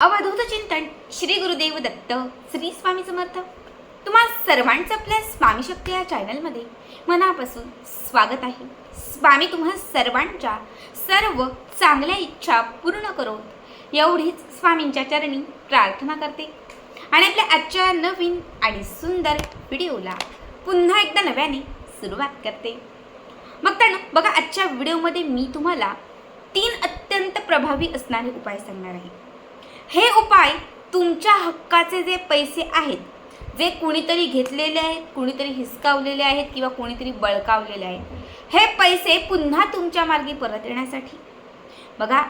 अवधूत चिंतन श्री गुरुदेव दत्त श्री स्वामी समर्थ. तुम्हा सर्वांचं आपल्या स्वामी शक्ती या चॅनलमध्ये मनापासून स्वागत आहे. स्वामी तुम्हा सर्वांच्या सर्व चांगल्या इच्छा पूर्ण करो एवढीच स्वामींच्या चरणी प्रार्थना करते. आणि आपल्या आजच्या नवीन आणि सुंदर व्हिडिओला पुन्हा एकदा नव्याने सुरुवात करते. मग तर बघा आजच्या व्हिडिओमध्ये मी तुम्हाला तीन अत्यंत प्रभावी असणारे उपाय सांगणार आहे. हे उपाय तुमच्या हक्काचे जे पैसे आहेत जे कुणीतरी घेतलेले आहेत कुणीतरी हिसकावलेले आहेत किंवा कुणीतरी बळकावलेले आहेत हे पैसे पुन्हा तुमच्या मार्गी परत येण्यासाठी. बघा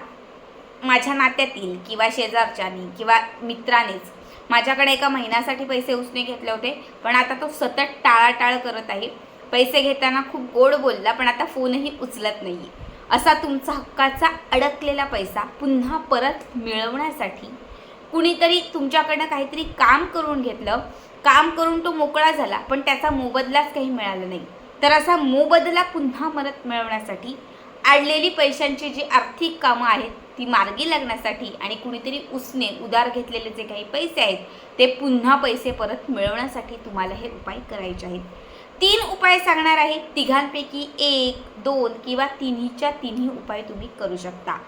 माझ्या नात्यातील किंवा शेजारच्यानी किंवा मित्रानेच माझ्याकडे एका महिन्यासाठी पैसे उसने घेतले होते पण आता तो सतत टाळाटाळ करत आहे. पैसे घेताना खूप गोड बोलला पण आता फोनही उचलत नाही असा तुमचा हक्काचा अडकलेला पैसा पुन्हा परत मिळवण्यासाठी कुणीतरी तुमच्याकडनं काहीतरी काम करून घेतलं. काम करून तो मोकळा झाला पण त्याचा मोबदलाच काही मिळाला नाही. तर असा मोबदला पुन्हा परत मिळवण्यासाठी अडलेली पैशांची जी आर्थिक कामं आहेत ती मार्गी लागण्यासाठी आणि कुणीतरी उसने उधार घेतलेले जे काही पैसे आहेत ते पुन्हा पैसे परत मिळवण्यासाठी तुम्हाला हे उपाय करायचे आहेत. तीन उपाय सांगणार आहे. तिघांपैकी एक दोन किंवा तिन्हीच्या तिन्ही उपाय तुम्ही करू शकता.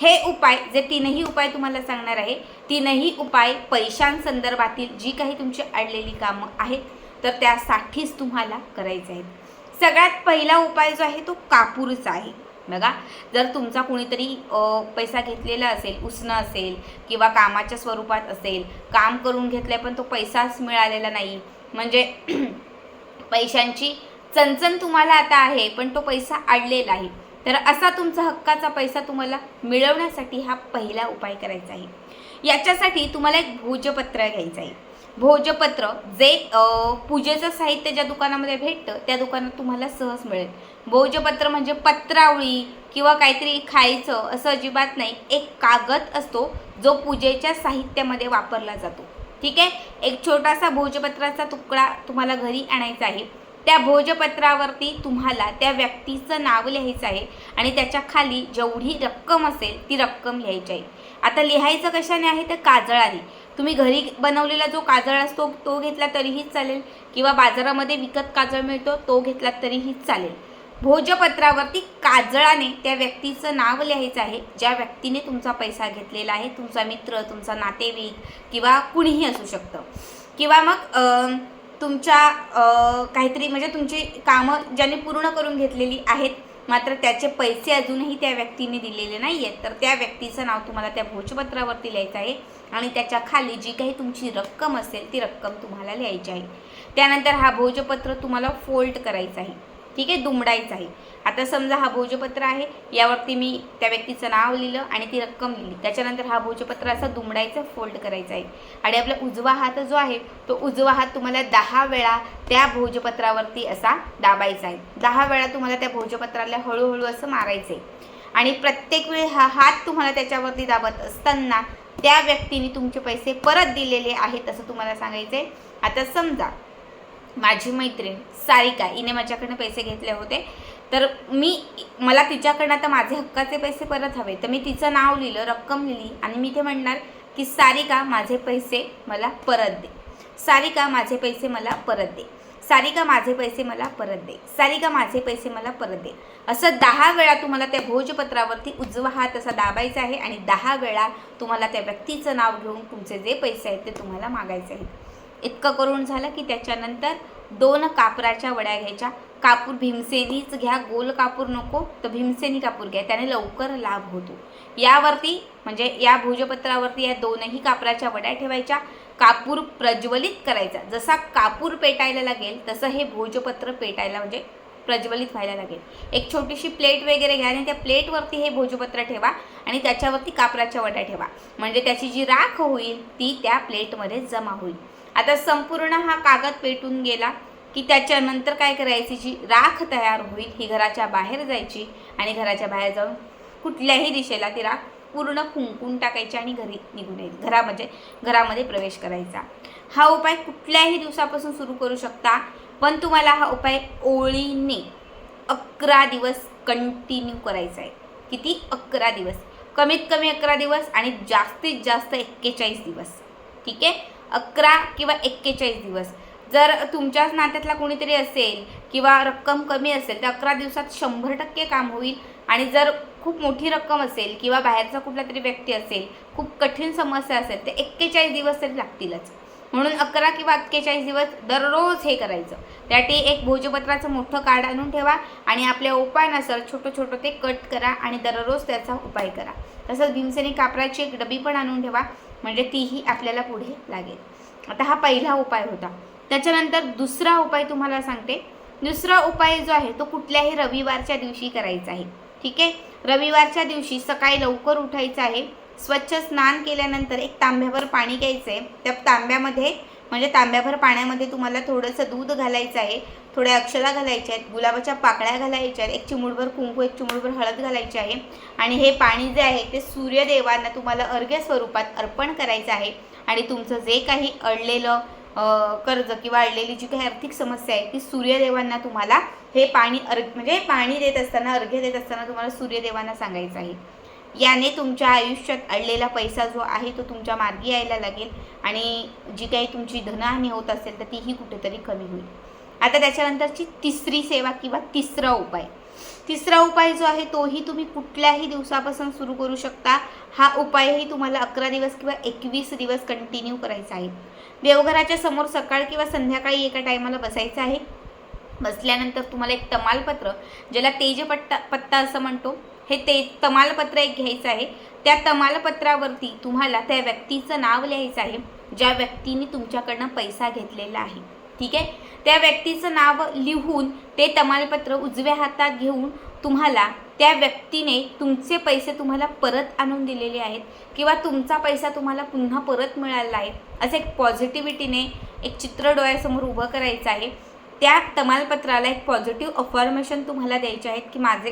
हे उपाय जे तीनही उपाय तुम्हाला सांगणार आहे तीनही उपाय पैशांसंदर्भातील जी काही तुमची अडलेली कामं आहेत तर त्यासाठीच तुम्हाला करायचे आहेत. सगळ्यात पहिला उपाय जो आहे तो कापूरचा आहे. बघा जर तुमचा कुणीतरी पैसा घेतलेला असेल उसणं असेल किंवा कामाच्या स्वरूपात असेल काम करून घेतलं पण तो पैसाच मिळालेला नाही. म्हणजे पैशांची चणचण तुम्हाला आता आहे पण तो पैसा अडलेला आहे. तर असा तुमचा हक्काचा पैसा तुम्हाला मिळवण्यासाठी हा पहिला उपाय करायचा आहे. याच्यासाठी तुम्हाला एक भोजपत्र घ्यायचं आहे. भोजपत्र जे पूजेचं साहित्य ज्या दुकानामध्ये भेटतं त्या दुकानात तुम्हाला सहज मिळेल. भोजपत्र म्हणजे पत्रावळी किंवा काहीतरी खायचं असं अजिबात नाही. एक कागद असतो जो पूजेच्या साहित्यामध्ये वापरला जातो. ठीक आहे? एक छोटासा भोजपत्राचा तुकडा तुम्हाला घरी आणायचा आहे. त्या भोजपत्रावरती तुम्हाला त्या व्यक्तीचं नाव लिहायचं आहे आणि त्याच्याखाली जेवढी रक्कम असेल ती रक्कम लिहायची आहे. आता लिहायचं कशाने आहे? तर काजळाने. तुम्ही घरी बनवलेला जो काजळ असतो तो घेतला तरीही चालेल किंवा बाजारामध्ये विकत काजळ मिळतो तो घेतला तरीही चालेल. भोजपत्रावरती काजळाने त्या व्यक्तीचं नाव लिहायचं आहे. ज्या व्यक्तीने तुमचा पैसा घेतलेला आहे तुमचा मित्र तुमचा नातेवाईक किंवा कुणीही असू शकतं. किंवा मग तुमच्या काहीतरी म्हणजे तुमची कामं ज्याने पूर्ण करून घेतलेली आहेत मात्र त्याचे पैसे अजूनही त्या व्यक्तीने दिलेले नाही आहेत तर त्या व्यक्तीचं नाव तुम्हाला त्या भोजपत्रावरती लिहायचं आहे आणि त्याच्याखाली जी काही तुमची रक्कम असेल ती रक्कम तुम्हाला लिहायची आहे. त्यानंतर हा भोजपत्र तुम्हाला फोल्ड करायचा आहे. ठीक आहे? दुमडायचं आहे. आता समजा हा भोजपत्र आहे यावरती मी त्या व्यक्तीचं नाव लिहिलं आणि ती रक्कम लिहिली. त्याच्यानंतर हा भोजपत्र असा दुमडायचा फोल्ड करायचा आहे. आणि आपला उजवा हात जो आहे तो उजवा हात तुम्हाला दहा वेळा त्या भोजपत्रावरती असा दाबायचा आहे. दहा वेळा तुम्हाला त्या भोजपत्राला हळूहळू असं मारायचं आहे आणि प्रत्येक वेळी हा हात तुम्हाला त्याच्यावरती दाबत असताना त्या व्यक्तीने तुमचे पैसे परत दिलेले आहेत असं तुम्हाला सांगायचं आहे आता समजा माझी मैत्रीण सारिका हिने माझ्याकडनं पैसे घेतले होते. तर मी मला तिच्याकडनं आता माझे हक्काचे पैसे परत हवे. तर मी तिचं नाव लिहिलं रक्कम लिहिली आणि मी ते म्हणणार की सारिका माझे पैसे मला परत दे. सारिका माझे पैसे मला परत दे. सारिका माझे पैसे मला परत दे. सारिका माझे पैसे मला परत दे. असं दहा वेळा तुम्हाला त्या भोजपत्रावरती उजवा हात असा दाबायचा आहे आणि दहा वेळा तुम्हाला त्या व्यक्तीचं नाव घेऊन तुमचे जे पैसे आहेत ते तुम्हाला मागायचे आहेत. इतकं करून झालं की त्याच्यानंतर दोन कापराच्या वड्या घ्यायच्या. कापूर भीमसेनीच घ्या गोल कापूर नको तर भीमसेनी कापूर घ्या त्याने लवकर लाभ होतो. यावरती म्हणजे या भोजपत्रावरती या दोनही कापराच्या वड्या ठेवायच्या. कापूर प्रज्वलित करायचा. जसा कापूर पेटायला लागेल तसं हे भोजपत्र पेटायला म्हणजे प्रज्वलित व्हायला लागेल. एक छोटीशी प्लेट वगैरे घ्या आणि त्या प्लेटवरती हे भोजपत्र ठेवा आणि त्याच्यावरती कापराच्या वड्या ठेवा. म्हणजे त्याची जी राख होईल ती त्या प्लेटमध्ये जमा होईल. आता संपूर्ण हा कागद पेटून गेला की त्याच्यानंतर काय करायची जी राख तयार होईल ही घराच्या बाहेर जायची आणि घराच्या बाहेर जाऊन कुठल्याही दिशेला ती राख पूर्ण फुंकून टाकायची आणि घरी निघून यायची. घरा म्हणजे घरामध्ये प्रवेश करायचा. हा उपाय कुठल्याही दिवसापासून सुरू करू शकता पण तुम्हाला हा उपाय ओळीने अकरा दिवस कंटिन्यू करायचा आहे. किती? अकरा दिवस. कमीत कमी अकरा दिवस आणि जास्तीत जास्त एक्केचाळीस दिवस. ठीक आहे? अकरा किंवा एक्केचाळीस दिवस. जर तुमच्याच नात्यातला कोणीतरी असेल किंवा रक्कम कमी असेल तर अकरा दिवसात शंभर टक्के काम होईल. आणि जर खूप मोठी रक्कम असेल किंवा बाहेरचा कुठला तरी व्यक्ती असेल खूप कठीण समस्या असेल तर एक्केचाळीस दिवस तरी लागतीलच. म्हणून अकरा किंवा एक्केचाळीस दिवस दररोज हे करायचं. त्यासाठी एक भोजपत्राचं मोठं कार्ड आणून ठेवा आणि आपल्या उपायानुसार छोटं छोटं ते कट करा आणि दररोज त्याचा उपाय करा. तसंच भीमसेनी कापराची एक डबी पण आणून ठेवा. म्हणजे तीही आपल्याला पुढे लागेल. आता हा पहिला उपाय होता. त्याच्यानंतर दुसरा उपाय तुम्हाला सांगते. दुसरा उपाय जो आहे तो कुठल्याही रविवारच्या दिवशी करायचा आहे. ठीक आहे? रविवारच्या दिवशी सकाळी लवकर उठायचं आहे. स्वच्छ स्नान केल्यानंतर एक तांब्यावर पाणी घ्यायचं आहे त्या तांब्यामध्ये म्हणजे तांब्याभर पाण्यामध्ये तुम्हाला थोडंसं दूध घालायचं आहे थोड्या अक्षरा घालायच्या आहेत गुलाबाच्या पाकळ्या घालायच्या आहेत एक चिमुडभर कुंकू एक चिमुडभर हळद घालायची आहे. आणि हे पाणी जे आहे ते सूर्यदेवांना तुम्हाला अर्घ्य स्वरूपात अर्पण करायचं आहे. आणि तुमचं जे काही अडलेलं कर्ज किंवा अडलेली जी काही आर्थिक समस्या आहे ती सूर्यदेवांना तुम्हाला हे पाणी अर्घ म्हणजे पाणी देत असताना अर्घ्य देत असताना तुम्हाला सूर्यदेवांना सांगायचं आहे. याने तुमच्या आयुष्यात अडलेला पैसा जो आहे तो तुमच्या मार्गी यायला लागेल आणि जी काही तुमची धनहानी होत असेल तर तीही कुठेतरी कमी होईल. आता त्याच्यानंतरची तिसरी सेवा किंवा तिसरा उपाय. तिसरा उपाय जो आहे तोही तुम्ही कुठल्याही दिवसापासून सुरू करू शकता. हा उपायही तुम्हाला अकरा दिवस किंवा एकवीस दिवस कंटिन्यू करायचा आहे. देवघराच्या समोर सकाळ किंवा संध्याकाळी एका टायमाला बसायचं आहे. बसल्यानंतर तुम्हाला एक तमालपत्र ज्याला तेजपट्टा पत्ता असं म्हणतो. हे ते तमालपत्र एक घ्यायचं आहे. त्या तमालपत्रावरती तुम्हाला त्या व्यक्तीचं नाव लिहायचं आहे. ज्या व्यक्तीने तुमच्याकडनं पैसा घेतलेला आहे. ठीक आहे? त्या व्यक्तीचं नाव लिहून ते तमालपत्र उजव्या हातात घेऊन तुम्हाला त्या व्यक्तीने तुमचे पैसे तुम्हाला परत आणून दिलेले आहेत किंवा तुमचा पैसा तुम्हाला पुन्हा परत मिळाला आहे. असं एक पॉझिटिव्हिटीने एक चित्र डोळ्यासमोर उभं करायचं आहे. त्या तमालपत्राला एक पॉझिटिव्ह अफॉर्मेशन तुम्हाला द्यायचे आहेत की माझे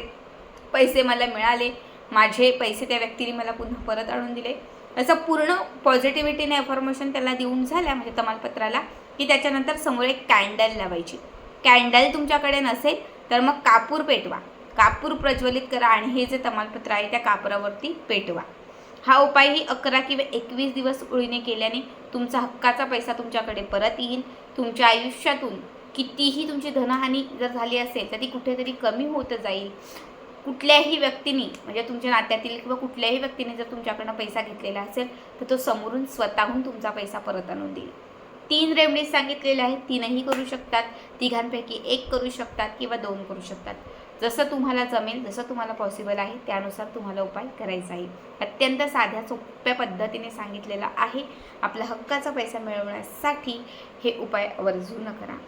पैसे मला मिळाले. माझे पैसे त्या व्यक्तीने मला पुन्हा परत आणून दिले. असं पूर्ण पॉझिटिव्हिटीने अफॉर्मेशन त्याला देऊन झाल्या म्हणजे तमालपत्राला की त्याच्यानंतर समोर एक कॅन्डल लावायची. कॅन्डल तुमच्याकडे नसेल तर मग कापूर पेटवा. कापूर प्रज्वलित करा आणि हे जे तमालपत्र आहे त्या कापरावरती पेटवा. हा उपाय ही अकरा किंवा एकवीस दिवस ओळीने केल्याने तुमचा हक्काचा पैसा तुमच्याकडे परत येईल. तुमच्या आयुष्यातून कितीही तुमची धनहानी जर झाली असेल तर ती कुठेतरी कमी होत जाईल. कुठल्याही व्यक्तीने म्हणजे तुमच्या नात्यातील किंवा कुठल्याही व्यक्तीने जर तुमच्याकडनं पैसा घेतलेला असेल तर तो समोरून स्वतःहून तुमचा पैसा परत आणून देईल. तीन रेमडीज सांगितलेल्या आहेत तीनही करू शकतात. तिघांपैकी एक करू शकतात किंवा दोन करू शकतात. जसं तुम्हाला जमेल जसं तुम्हाला पॉसिबल आहे त्यानुसार तुम्हाला उपाय करायचा आहे. अत्यंत साध्या सोप्या पद्धतीने सांगितलेला आहे. आपला हक्काचा पैसा मिळवण्यासाठी हे उपाय आवर्जून करा.